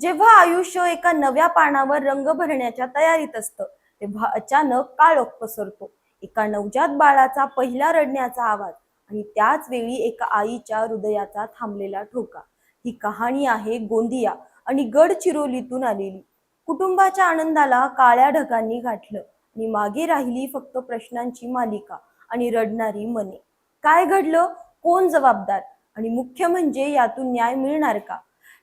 जेव्हा आयुष्य एका नव्या पानावर रंग भरण्याच्या तयारीत असतं तेव्हा अचानक काळोख पसरतो. एका नवजात बाळाचा पहिला रडण्याचा आवाज आणि त्याच वेळी एका आईच्या हृदयाचा थांबलेला ठोका. ही कहाणी आहे गोंदिया आणि गडचिरोलीतून आलेली. कुटुंबाच्या आनंदाला काळ्या ढगांनी गाठलं आणि मागे राहिली फक्त प्रश्नांची मालिका आणि रडणारी मने. काय घडलं? कोण जबाबदार? आणि मुख्य म्हणजे यातून न्याय मिळणार का?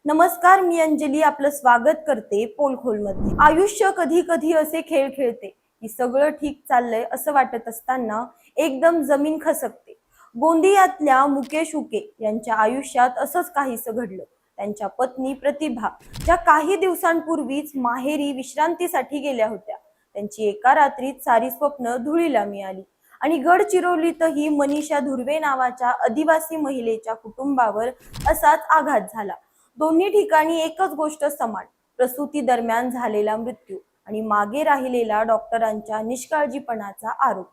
नमस्कार मी अंजली आपलं स्वागत करते पोलखोलमध्ये. आयुष्य कधी कधी असे खेळ खेळते की सगळं ठीक चाललंय असं वाटत असताना एकदम जमीन खसकते. गोंदियातल्या मुकेश उके यांच्या आयुष्यात असंच काहीसं घडलं. त्यांच्या पत्नी प्रतिभा ज्या काही दिवसांपूर्वीच माहेरी विश्रांतीसाठी गेल्या होत्या. त्यांची एका रात्रीत सारी स्वप्न धुळीला मिळाली आणि गडचिरोलीतही मनीषा धुर्वे नावाच्या आदिवासी महिलेच्या कुटुंबावर असाच आघात झाला. दोन्ही ठिकाणी एकच गोष्ट समान. प्रसूती दरम्यान झालेला मृत्यू आणि मागे राहिलेला डॉक्टरांच्या निष्काळजीपणाचा आरोप.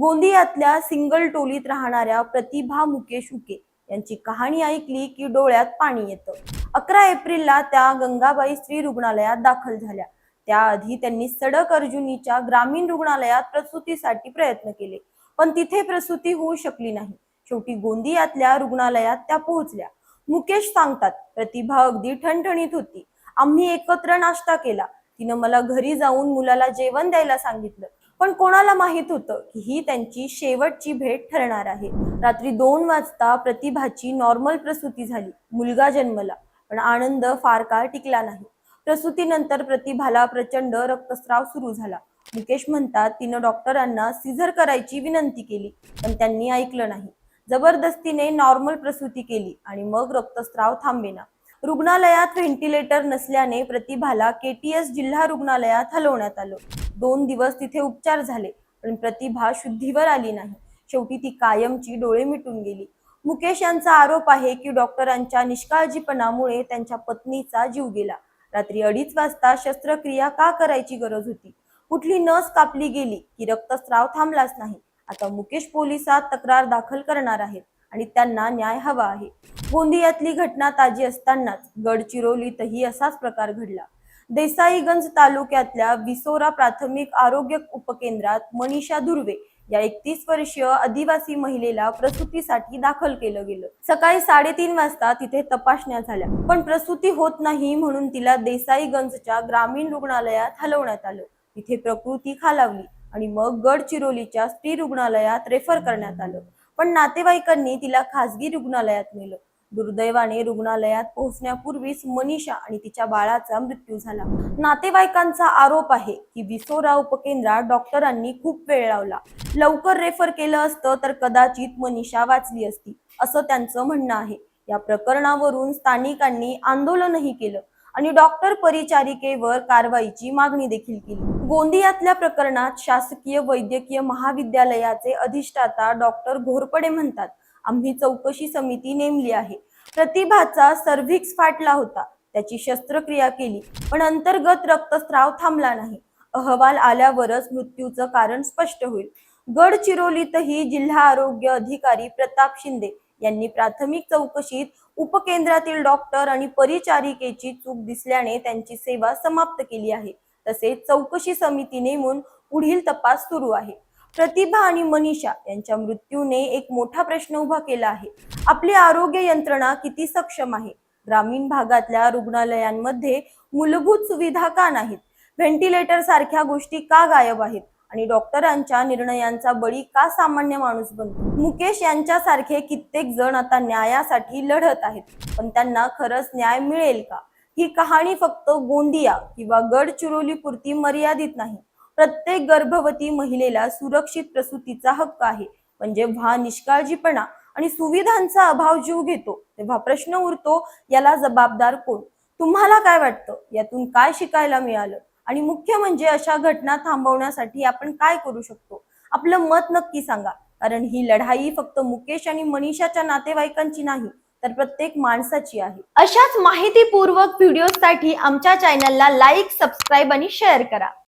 गोंदियातल्या सिंगल टोलीत राहणाऱ्या प्रतिभा मुकेश उके यांची कहाणी ऐकली की डोळ्यात पाणी येतं. अकरा एप्रिलला त्या गंगाबाई स्त्री रुग्णालयात दाखल झाल्या. त्याआधी त्यांनी सडक अर्जुनीच्या ग्रामीण रुग्णालयात प्रसूतीसाठी प्रयत्न केले पण तिथे प्रसूती होऊ शकली नाही. शेवटी गोंदियातल्या रुग्णालयात त्या पोहोचल्या. मुकेश सांगतात प्रतिभा अगदी ठणठणीत होती. आम्ही एकत्र नाश्ता केला. तिनं मला घरी जाऊन मुलाला जेवण द्यायला सांगितलं. पण कोणाला माहीत होतं की ही त्यांची शेवटची भेट ठरणार आहे. रात्री दोन वाजता प्रतिभाची नॉर्मल प्रसूती झाली. मुलगा जन्मला. पण आनंद फार काळ टिकला नाही. प्रसूतीनंतर प्रतिभाला प्रचंड रक्तस्राव सुरू झाला. मुकेश म्हणतात तिनं डॉक्टरांना सिझर करायची विनंती केली पण त्यांनी ऐकलं नाही. जबरदस्तीने नॉर्मल प्रसूती केली आणि मग रक्तस्राव थांबेना. रुग्णालयात व्हेंटिलेटर नसल्याने प्रतिभाला केटीएस जिल्हा रुग्णालयात हलवण्यात आलं. दोन दिवस तिथे उपचार झाले पण प्रतिभा शुद्धीवर आली नाही. शेवटी ती कायमची डोळे मिटून गेली. मुकेश यांचा आरोप आहे की डॉक्टरांच्या निष्काळजीपणामुळे त्यांच्या पत्नीचा जीव गेला. रात्री अडीच वाजता शस्त्रक्रिया का करायची गरज होती? कुठली नस कापली गेली की रक्तस्राव थांबलाच नाही? आता मुकेश पोलिसात तक्रार दाखल करणार आहेत आणि त्यांना न्याय हवा आहे. गोंदियातली घटना ताजी असतानाच गडचिरोलीतही असाच प्रकार घडला. देसाईगंज तालुक्यातल्या विसोरा प्राथमिक आरोग्य उपकेंद्रात मनीषा धुर्वे या एकतीस वर्षीय आदिवासी महिलेला प्रसूतीसाठी दाखल केलं गेलं. सकाळी साडेतीन वाजता तिथे तपासण्या झाल्या पण प्रसूती होत नाही म्हणून तिला देसाईगंजच्या ग्रामीण रुग्णालयात हलवण्यात आलं. तिथे प्रकृती खालावली. आणि मग गडचिरोलीच्या स्त्री रुग्णालयात रेफर करण्यात आलं. पण नातेवाईकांनी तिला खासगी रुग्णालयात नेलं. दुर्दैवाने रुग्णालयात पोहोचण्यापूर्वीच मनीषा आणि तिच्या बाळाचा मृत्यू झाला. नातेवाईकांचा आरोप आहे की विसोरा उपकेंद्रात डॉक्टरांनी खूप वेळ लावला. लवकर रेफर केलं असतं तर कदाचित मनीषा वाचली असती असं त्यांचं म्हणणं आहे. या प्रकरणावरून स्थानिकांनी आंदोलनही केलं आणि डॉक्टर परिचारिकेवर कारवाईची मागणी देखील केली. गोंदियातल्या प्रकरणात शासकीय वैद्यकीय महाविद्यालयाचे अधिष्ठाता डॉक्टर घोरपडे म्हणतात आम्ही चौकशी समिती नेमली आहे. प्रतिभाचा सर्व्हिक्स फाटला होता. त्याची शस्त्रक्रिया केली पण अंतर्गत रक्तस्राव थांबला नाही. अहवाल आल्यावरच मृत्यूचं कारण स्पष्ट होईल. गडचिरोलीतही जिल्हा आरोग्य अधिकारी प्रताप शिंदे यांनी प्राथमिक चौकशीत उपकेंद्रातील डॉक्टर आणि परिचारिकेची चूक दिसल्याने त्यांची सेवा समाप्त केली आहे. तसेच चौकशी समिती नेमून पुढील तपास सुरू आहे. प्रतिभा आणि मनीषा यांच्या मृत्यूने एक मोठा प्रश्न उभा केला आहे. आपली आरोग्य यंत्रणा किती सक्षम आहे? ग्रामीण भागातल्या रुग्णालयांमध्ये मूलभूत सुविधा का नाहीत? व्हेंटिलेटर सारख्या गोष्टी का गायब आहेत? आणि डॉक्टरांच्या निर्णयांचा बळी का सामान्य माणूस बनतो? मुकेश यांच्यासारखे कित्येक जण आता न्यायासाठी लढत आहेत. पण त्यांना खरंच न्याय मिळेल का? ही कहाणी फक्त गोंदिया किंवा गडचिरोली पुरती मर्यादित नाही. प्रत्येक गर्भवती महिलेला सुरक्षित प्रसूतीचा हक्क आहे. म्हणजे पण जेव्हा निष्काळजीपणा आणि सुविधांचा अभाव जीव घेतो तेव्हा प्रश्न उरतो याला जबाबदार कोण? तुम्हाला काय वाटतं? यातून काय शिकायला मिळालं? आणि मुख्य म्हणजे अशा घटना थांबवण्यासाठी आपण काय करू शकतो? आपलं मत नक्की सांगा. कारण ही लढाई फक्त मुकेश आणि मनीषाच्या नातेवाईकांची नाही तर प्रत्येक माणसाची आहे. अशाच माहितीपूर्वक व्हिडिओसाठी आमच्या चॅनलला लाईक सबस्क्राईब आणि शेअर करा.